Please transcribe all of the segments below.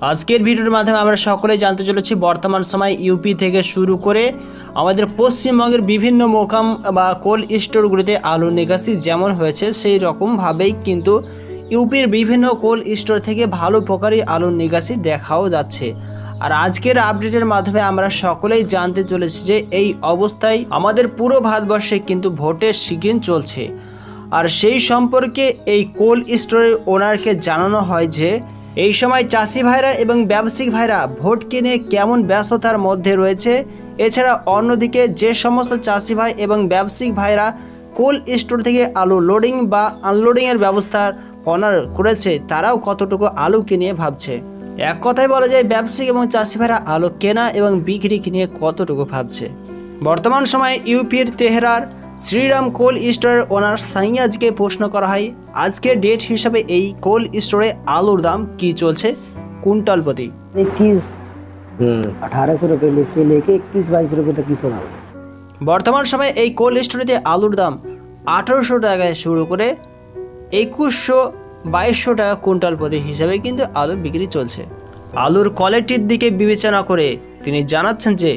আজকের ভিডিওর মাধ্যমে আমরা সকলেই জানতে চলেছি বর্তমান সময় ইউপি থেকে শুরু করে আমাদের পশ্চিমবঙ্গের বিভিন্ন মোকাম বা কোল্ড স্টোরগুলিতে আলু নিকাশি যেমন হয়েছে, সেই রকমভাবেই কিন্তু ইউপির বিভিন্ন কোল্ড স্টোর থেকে ভালো প্রকারই আলুর নিকাশি দেখাও যাচ্ছে। আর আজকের আপডেটের মাধ্যমে আমরা সকলেই জানতে চলেছি যে এই অবস্থায় আমাদের পুরো ভারতবর্ষে কিন্তু ভোটের সিজন চলছে। আর সেই সম্পর্কে এই কোল্ড স্টোরের ওনারকে জানানো হয় যে এই সময় চাষি ভাইরা এবং ব্যবসায়িক ভাইরা ভোট কিনে কেমন ব্যস্ততার মধ্যে রয়েছে? এছাড়া অন্যদিকে যে সমস্ত চাষি ভাই এবং ব্যবসায়িক ভাইরা কোল্ড স্টোর থেকে আলু লোডিং বা আনলোডিংয়ের ব্যবস্থার অনার করেছে, তারাও কতটুকু আলু কিনে ভাবছে? এক কথায় বলা যায়, ব্যবসায়িক এবং চাষি ভাইরা আলু কেনা এবং বিক্রি কিনে কতটুকু ভাবছে? বর্তমান সময়ে ইউপির তেহরার শ্রীরাম কোল্ড স্টোরের ওনার সাইয়াজকে প্রশ্ন করা হয় আজকের ডেট হিসাবে এই কোল্ড স্টোরে আলুর দাম কি চলছে কুইন্টাল প্রতি इक्कीस हम्म अठारह सौ रुपये से लेके इक्कीस बाईस रुपये तक की सोना বর্তমান সময়ে এই কোল্ড স্টোরেতে আলুর দাম আঠারোশো টাকায় শুরু করে একুশশো বাইশশো টাকা কুইন্টাল প্রতি হিসাবে কিন্তু আলু বিক্রি চলছে আলুর কোয়ালিটির দিকে বিবেচনা করে তিনি জানাচ্ছেন যে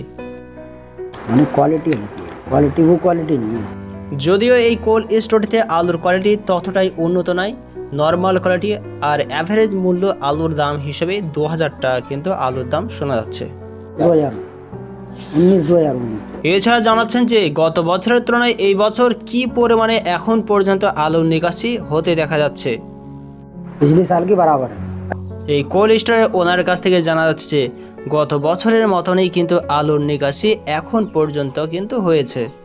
मैंने क्वालिटी अलग की क्वालिटी वो क्वालिटी नहीं है যদিও এই কোল্ড স্টোরটিতে আলুর কোয়ালিটি ততটাই উন্নত নয় নর্মাল কোয়ালিটি আর অ্যাভারেজ মূল্য আলুর দাম হিসেবে দু হাজার টাকা কিন্তু আলুর দাম শোনা যাচ্ছে। এছাড়া জানাচ্ছেন যে গত বছরের তুলনায় এই বছর কি পরিমাণে এখন পর্যন্ত আলুর নিকাশি হতে দেখা যাচ্ছে? এই কোল্ড স্টোরের ওনার কাছ থেকে জানা যাচ্ছে গত বছরের মতনই কিন্তু আলুর নিকাশি এখন পর্যন্ত কিন্তু হয়েছে।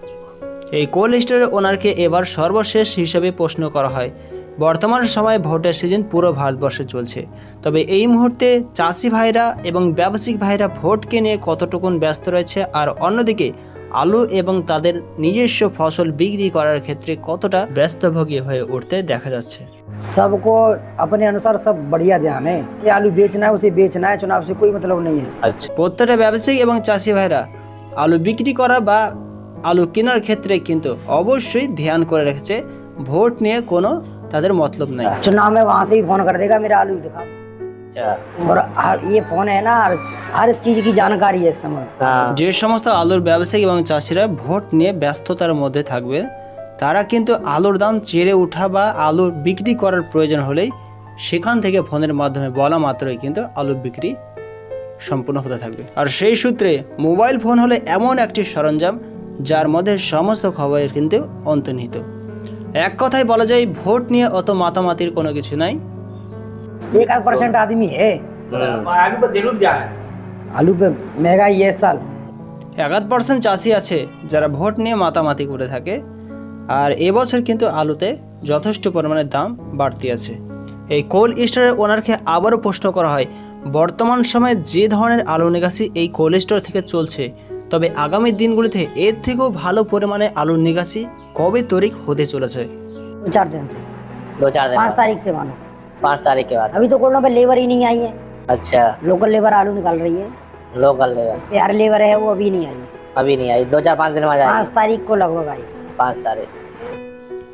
এই কোল্ড স্টোরের ওনারকে এবার সর্বশেষ হিসেবে প্রশ্ন করা হয় বর্তমান সময়ে ভোটের সিজন পুরো ভারতবর্ষে চলছে তবে এই মুহূর্তে চাষি ভাইরা এবং ব্যবসায়িক ভাইরা ভোটকে নিয়ে কতটুকুন ব্যস্ত রয়েছে আর অন্যদিকে আলু এবং তাদের নিজস্ব ফসল বিক্রি করার ক্ষেত্রে কতটা ব্যস্তভোগী হয়ে উঠতে দেখা যাচ্ছে सबको अपने अनुसार सब बढ़िया ध्यान है ये आलू बेचना है उसे बेचना है चुनाव से कोई मतलब नहीं है अच्छा প্রত্যেকটা ব্যবসায়ী এবং চাষি ভাইরা আলু বিক্রি করা বা আলু কেনার ক্ষেত্রে কিন্তু অবশ্যই ধ্যান করে রেখেছে ভোট নিয়ে কোনো তাদের মতলব নাই चुनाव में वहां से ही फोन कर देगा मेरा आलू दिखा अच्छा और हर- ये फोन है ना हर, हर चीज की जानकारी है इस समय हाँ যে সমস্ত আলুর ব্যবসায়ী এবং চাষিরা ভোট নিয়ে ব্যস্ততার মধ্যে থাকবে তারা কিন্তু আলুর দাম চেড়ে ওঠা বা আলু বিক্রি করার প্রয়োজন হলেই সেখান থেকে ফোনের মাধ্যমে বলা মাত্রই কিন্তু আলু বিক্রি সম্পূর্ণ হতে থাকবে আর সেই সূত্রে মোবাইল ফোন হলে এমন একটি সরঞ্জাম যার মধ্যে সমস্ত খবরের কিন্তু অন্তর্নিহিত এক কথায় বলা যায় ভোট নিয়ে অত মাতামাতির কোনো কিছু নাই एक आध परसेंट आदमी है हम्म, आलू पे महंगाई है इस साल একাধ পার্সেন্ট চাষি আছে যারা ভোট নিয়ে মাতামাতি করে থাকে আর এবছর কিন্তু আলুতে যথেষ্ট পরিমাণে দাম বাড়তি আছে এই কোল্ড স্টোরের ওনারকে আবারও প্রশ্ন করা হয় বর্তমান সময়ে যে ধরনের আলু নিকাশি এই কোল্ড স্টোর থেকে চলছে তবে আগামী দিনগুলিতে এর থেকেও ভালো পরিমাণে আলুর নিকাশি কবে তরিক হতে চলেছে दो चार दिन से दो चार दिन पाँच तारीख से मानो पाँच तारीख के बाद अभी तो कोरोना पे लेबर ही नहीं आई है अच्छा लोकल लेबर आलू निकाल रही है लोकल लेवल यार लेबर है वो अभी नहीं आई अभी नहीं आई दो चार पाँच दिन में आ पाँच जाएगी तारीख को लगभग आई पाँच तारीख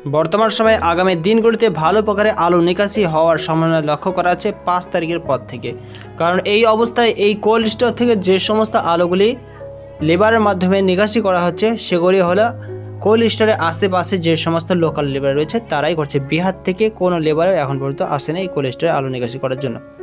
বর্তমান সময়ে আগামী দিনগুলিতে ভালো প্রকারে আলু নিকাশি হওয়ার সম্ভাবনা লক্ষ্য করা যাচ্ছে পাঁচ তারিখের পর থেকে কারণ এই অবস্থায় এই কোল্ড স্টোর থেকে যে সমস্ত আলুগুলি লেবারের মাধ্যমে নিকাশি করা হচ্ছে। সেগুলি হলো কোল্ড স্টোরের আশেপাশে যে সমস্ত লোকাল লেবার রয়েছে, তারাই করছে। বিহার থেকে কোনো লেবার এখন পর্যন্ত আসেনি এই কোল্ড স্টোরে আলু নিকাশি করার জন্য।